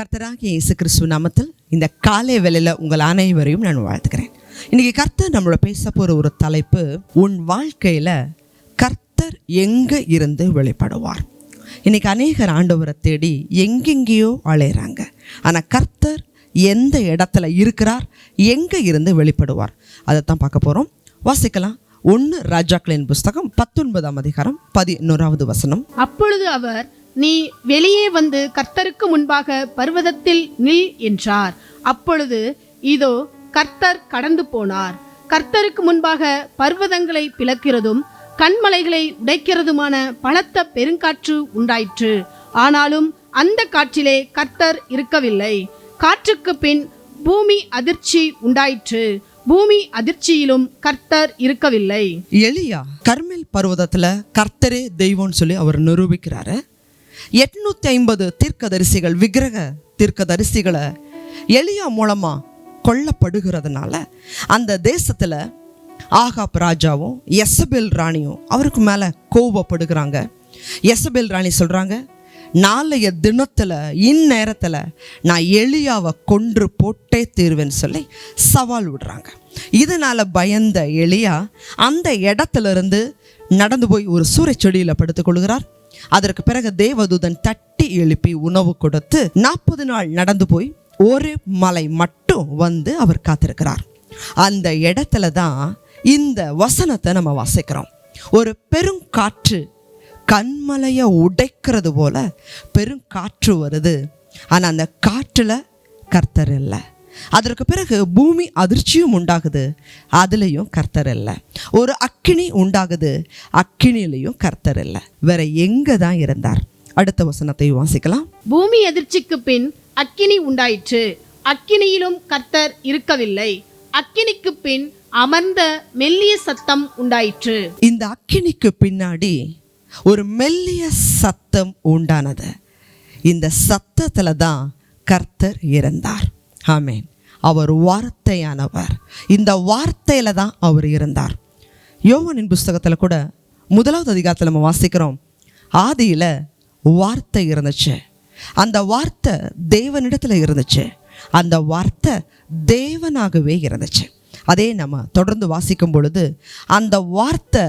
கர்த்தராகிய இயேசு கிறிஸ்துவ நாமத்தில் இந்த காலை வேலையில் உங்கள் அனைவரையும் நான் வாழ்த்துக்கிறேன் இன்னைக்கு கர்த்தர் நம்மளோட பேச போகிற ஒரு தலைப்பு உன் வாழ்க்கையில் கர்த்தர் எங்கே இருந்து வெளிப்படுவார்? இன்னைக்கு அநேகர் ஆண்டவரை தேடி எங்கெங்கேயோ அலையிறாங்க. ஆனால் கர்த்தர் எந்த இடத்துல இருக்கிறார் எங்கே இருந்து வெளிப்படுவார் அதை தான் பார்க்க போகிறோம் வாசிக்கலாம். ஒன்று ராஜாக்களின் புஸ்தகம் பத்தொன்பதாம் அதிகாரம் பதினோராவது வசனம். அப்பொழுது அவர் நீ வெளியே வந்து கர்த்தருக்கு முன்பாக பர்வதத்தில் நில் என்றார். அப்பொழுது இதோ கர்த்தர் கடந்து போனார். கர்த்தருக்கு முன்பாக பர்வதங்களை பிளக்கிறதும் கண்மலைகளை உடைக்கிறதுமான பலத்த பெருங்காற்று உண்டாயிற்று. ஆனாலும் அந்த காற்றிலே கர்த்தர் இருக்கவில்லை. காற்றுக்கு பின் பூமி அதிர்ச்சி உண்டாயிற்று. பூமி அதிர்ச்சியிலும் கர்த்தர் இருக்கவில்லை. எலியா கர்மேல் பர்வதத்துல கர்த்தரே தெய்வம்னு சொல்லி அவர் நிரூபிக்கிறாரு. எட்நூத்தி ஐம்பது தீர்க்கதரிசிகள் விக்கிரக தீர்க்கதரிசிகளை எளியா மூலமா கொல்லப்படுகிறதுனால அந்த தேசத்துல ஆகாப் ராஜாவும் எசபெல் ராணியும் அவருக்கு மேல கோபப்படுகிறாங்க எசபெல் ராணி சொல்றாங்க நாளைய தினத்துல இந்நேரத்துல நான் எளியாவை கொன்று போட்டே தீர்வேன்னு சொல்லி சவால் விடுறாங்க. இதனால பயந்த எளியா அந்த இடத்துல இருந்து நடந்து போய் ஒரு சூறைச்செடியில் படுத்துக் கொள்கிறார். அதற்கு பிறகு தேவதூதன் தட்டி எழுப்பி உணவு கொடுத்து நாற்பது நாள் நடந்து போய் ஒரு மலை மட்டும் வந்து அவர் காத்திருக்கிறார். அந்த இடத்துல தான் இந்த வசனத்தை நம்ம வாசிக்கிறோம். ஒரு பெருங்காற்று கண்மலையை உடைக்கிறது போல பெருங்காற்று வருது. ஆனால் அந்த காற்றில் கர்த்தர் இல்லை. அதற்கு பிறகு பூமி அதிர்ச்சியும் உண்டாகுது. அதுலேயும் கர்த்தர் இல்லை. ஒரு அக்கினி உண்டாகுது. அக்கினிலையும் கர்த்தர் இல்லை. வேற எங்கே தான் இருந்தார்? அடுத்த வசனத்தை வாசிக்கலாம். பூமி அதிர்ச்சிக்கு பின் அக்கினி உண்டாயிற்று. அக்கினியிலும் கர்த்தர் இருக்கவில்லை. அக்கினிக்கு பின் அமர்ந்த மெல்லிய சத்தம் உண்டாயிற்று. இந்த அக்கினிக்கு பின்னாடி ஒரு மெல்லிய சத்தம் உண்டானது. இந்த சத்தத்துல தான் கர்த்தர் இருந்தார். ஆமேன். அவர் வார்த்தையானவர். இந்த வார்த்தையில் தான் அவர் இருந்தார். யோவனின் புஸ்தகத்தில் கூட முதலாவது அதிகாரத்தில் நம்ம வாசிக்கிறோம். ஆதியில் வார்த்தை இருந்துச்சு. அந்த வார்த்தை தேவனிடத்தில் இருந்துச்சு. அந்த வார்த்தை தேவனாகவே இருந்துச்சு. அதே நம்ம தொடர்ந்து வாசிக்கும் பொழுது அந்த வார்த்தை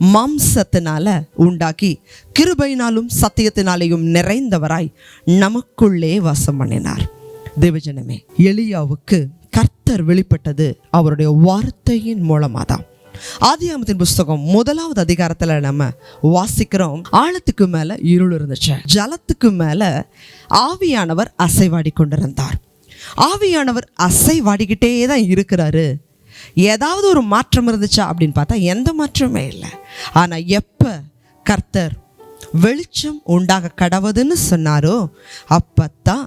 மாம்சத்தினால உண்டாக்கி கிருபையினாலும் சத்தியத்தினாலேயும் நிறைந்தவராய் நமக்குள்ளே வாசம் பண்ணினார். தேவஜனமே எலியாவுக்கு கர்த்தர் வெளிப்பட்டது அவருடைய வார்த்தையின் மூலமாக தான் ஆதியாமத்தின் புஸ்தகம் முதலாவது அதிகாரத்தில் நம்ம வாசிக்கிறோம். ஆழத்துக்கு மேல இருள் இருந்துச்சு. ஜலத்துக்கு மேல ஆவியானவர் அசைவாடி கொண்டிருந்தார். ஆவியானவர் அசைவாடிக்கிட்டே தான் இருக்கிறாரு. ஏதாவது ஒரு மாற்றம் இருந்துச்சா அப்படின்னு பார்த்தா எந்த மாற்றமே இல்லை. ஆனால் எப்போ கர்த்தர் வெளிச்சம் உண்டாக கடவுதுன்னு சொன்னாரோ அப்பத்தான்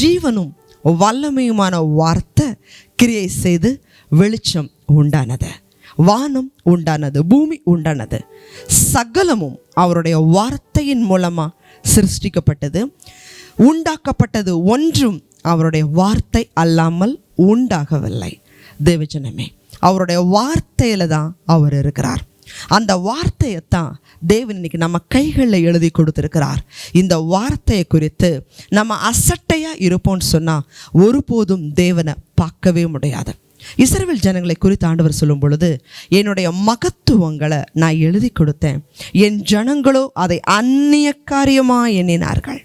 ஜீவனும் வல்லமையுமான வார்த்தை கிரியை செய்து வெளிச்சம் உண்டானது. வானம் உண்டானது பூமி உண்டானது. சகலமும் அவருடைய வார்த்தையின் மூலமாக சிருஷ்டிக்கப்பட்டது. உண்டாக்கப்பட்டது ஒன்றும் அவருடைய வார்த்தை அல்லாமல் உண்டாகவில்லை. தேவஜனமே அவருடைய வார்த்தையில் தான் அவர் இருக்கிறார். அந்த வார்த்தையை தான் தேவன் இன்னைக்கு நம்ம கைகளில் எழுதி கொடுத்துருக்கிறார். இந்த வார்த்தையை குறித்து நம்ம அசட்டையாக இருப்போம்னு சொன்னால் ஒருபோதும் தேவனை பார்க்கவே முடியாது. இஸ்ரேல் ஜனங்களை குறித்து ஆண்டவர் சொல்லும் பொழுது என்னுடைய மகத்துவங்களை நான் எழுதி கொடுத்தேன். என் ஜனங்களோ அதை அந்நிய காரியமாக எண்ணினார்கள்.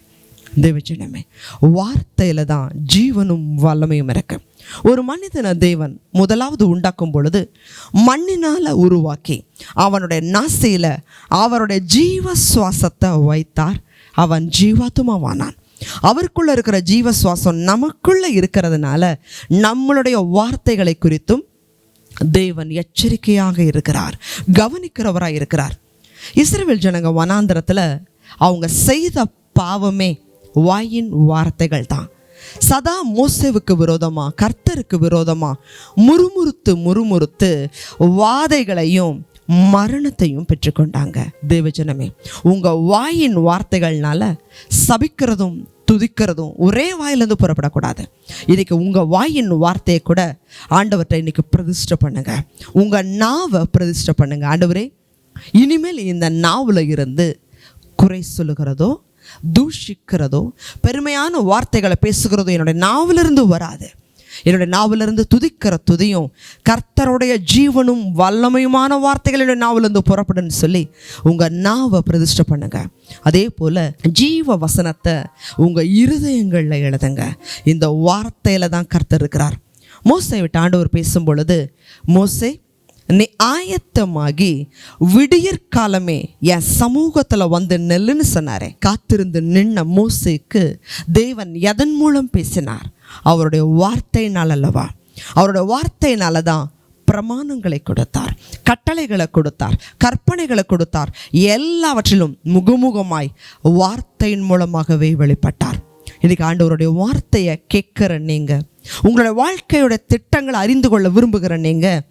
தேவஜனமே வார்த்தையில் தான் ஜீவனும் வல்லமையும் இருக்கு. ஒரு மனிதனை தேவன் முதலாவது உண்டாக்கும் பொழுது மண்ணினால உருவாக்கி அவனுடைய நாசியில் அவருடைய ஜீவ சுவாசத்தை வைத்தார். அவன் ஜீவாத்துமாவானான் அவருக்குள்ள இருக்கிற ஜீவ சுவாசம் நமக்குள்ள இருக்கிறதுனால நம்மளுடைய வார்த்தைகளை குறித்தும் தேவன் எச்சரிக்கையாக இருக்கிறார். கவனிக்கிறவராக இருக்கிறார். இஸ்ரேல் ஜனங்க வனாந்திரத்தில் அவங்க செய்த பாவமே வாயின் வார்த்தைகள் தான் சதா மோசேவுக்கு விரோதமா கர்த்தருக்கு விரோதமா முறுமுறுத்து முறுமுறுத்து வாதைகளையும் மரணத்தையும் பெற்றுக்கொண்டாங்க. தேவஜனமே உங்க வாயின் வார்த்தைகள்னால சபிக்கிறதும் துதிக்கிறதும் ஒரே வாயிலேருந்து புறப்படக்கூடாது. இன்றைக்கி உங்கள் வாயின் வார்த்தையை கூட ஆண்டவர்கிட்ட இன்னைக்கு பிரதிஷ்டை பண்ணுங்கள் உங்கள் நாவை பிரதிஷ்டை பண்ணுங்கள் ஆண்டவரே இனிமேல் இந்த நாவில் இருந்து குறை சொல்லுகிறதோ தூஷிக்கிறதோ பெருமையான வார்த்தைகளை பேசுகிறதோ என்னுடைய நாவிலிருந்து வராது. என்னுடைய நாவிலிருந்து துதிக்கிற துதியும் கர்த்தருடைய ஜீவனும் வல்லமையுமான வார்த்தைகள் என்னுடைய நாவிலிருந்து புறப்படுன்னு சொல்லி உங்கள் நாவை பிரதிஷ்டை பண்ணுங்க. அதே போல் ஜீவ வசனத்தை உங்கள் இருதயங்களில் எழுதுங்க. இந்த வார்த்தையில் தான் கர்த்தர் இருக்கிறார். மோசை விட்டு ஆண்டவர் பேசும் பொழுது மோசை நீ ஆயத்தமாகி விடியற்காலமே என் சமூகத்தில் வந்து நெல்லுன்னு சொன்னாரே. காத்திருந்து நின்ன மோசைக்கு தேவன் எதன் மூலம் பேசினார்? அவருடைய வார்த்தையினால் அல்லவா அவருடைய வார்த்தையினால தான் பிரமாணங்களை கொடுத்தார் கட்டளைகளை கொடுத்தார் கற்பனைகளை கொடுத்தார். எல்லாவற்றிலும் முகமுகமாய் வார்த்தையின் மூலமாகவே வெளிப்பட்டார். இன்னைக்கு ஆண்டவருடைய வார்த்தையை கேட்குற நீங்க உங்களுடைய வாழ்க்கையோட திட்டங்களை அறிந்து கொள்ள விரும்புகிற நீங்கள்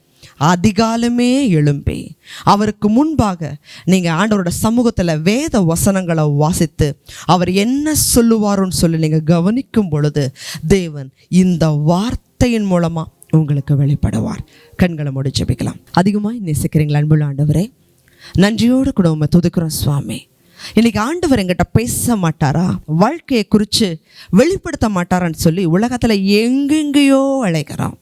அதிகாலமே எழும்பி அவருக்கு முன்பாக நீங்கள் ஆண்டவரோட சமூகத்தில் வேத வசனங்களை வாசித்து அவர் என்ன சொல்லுவாரோன்னு சொல்லி நீங்கள் கவனிக்கும் பொழுது தேவன் இந்த வார்த்தையின் மூலமாக உங்களுக்கு வெளிப்படுவார். கண்களை மூடி ஜெபிக்கலாம். அதிகமாக நேசிக்கிறீங்களா அன்புள்ள ஆண்டவரே? நன்றியோடு கூட உண்மை துதிக்கிறோம் சுவாமி. இன்னைக்கு ஆண்டவர் எங்கிட்ட பேச மாட்டாரா? வாழ்க்கையை குறித்து வெளிப்படுத்த மாட்டாரான்னு சொல்லி உலகத்தில் எங்கெங்கேயோ அழைக்கிறோம்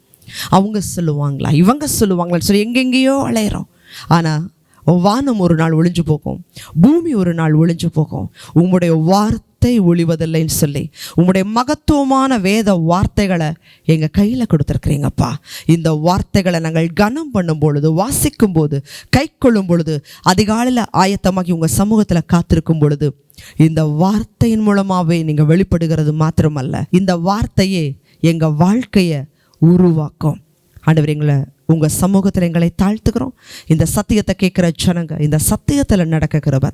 அவங்க சொல்லுவாங்களா? இவங்க சொல்லுவாங்களான்னு சொல்லி எங்கெங்கேயோ அலையிறோம். ஆனால் வானம் ஒரு நாள் ஒளிஞ்சு போகும். பூமி ஒரு நாள் ஒளிஞ்சு போகும். உங்களுடைய வார்த்தை ஒழிவதில்லைன்னு சொல்லி உங்களுடைய மகத்துவமான வேத வார்த்தைகளை எங்கள் கையில் கொடுத்துருக்குறீங்கப்பா. இந்த வார்த்தைகளை நாங்கள் கனம் பண்ணும் பொழுது வாசிக்கும் போது கை கொள்ளும் பொழுது அதிகாலையில் ஆயத்தமாகி உங்கள் சமூகத்தில் காத்திருக்கும் பொழுது இந்த வார்த்தையின் மூலமாகவே நீங்கள் வெளிப்படுகிறது மாத்திரமல்ல. இந்த வார்த்தையே எங்கள் வாழ்க்கையை உருவாக்கும். ஆண்டவர் எங்களை உங்கள் சமூகத்தில் எங்களை தாழ்த்துக்கிறோம் இந்த சத்தியத்தை கேட்குற ஜனங்க இந்த சத்தியத்தில் நடக்க கிருபை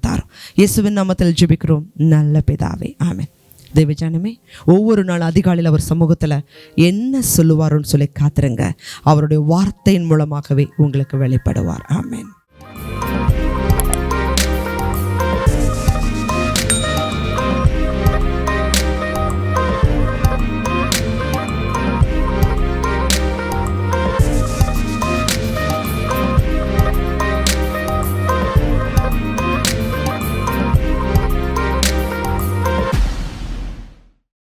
இயேசுவின் நாமத்தில் ஜிபிக்கிறோம். நல்ல பிதாவே. ஆமென். தேவஜானமே ஒவ்வொரு நாள் அதிகாலையில் அவர் சமூகத்தில் என்ன சொல்லுவாருன்னு சொல்லி காத்துருங்க. அவருடைய வார்த்தையின் மூலமாகவே உங்களுக்கு வெளிப்படுவார். ஆமேன்.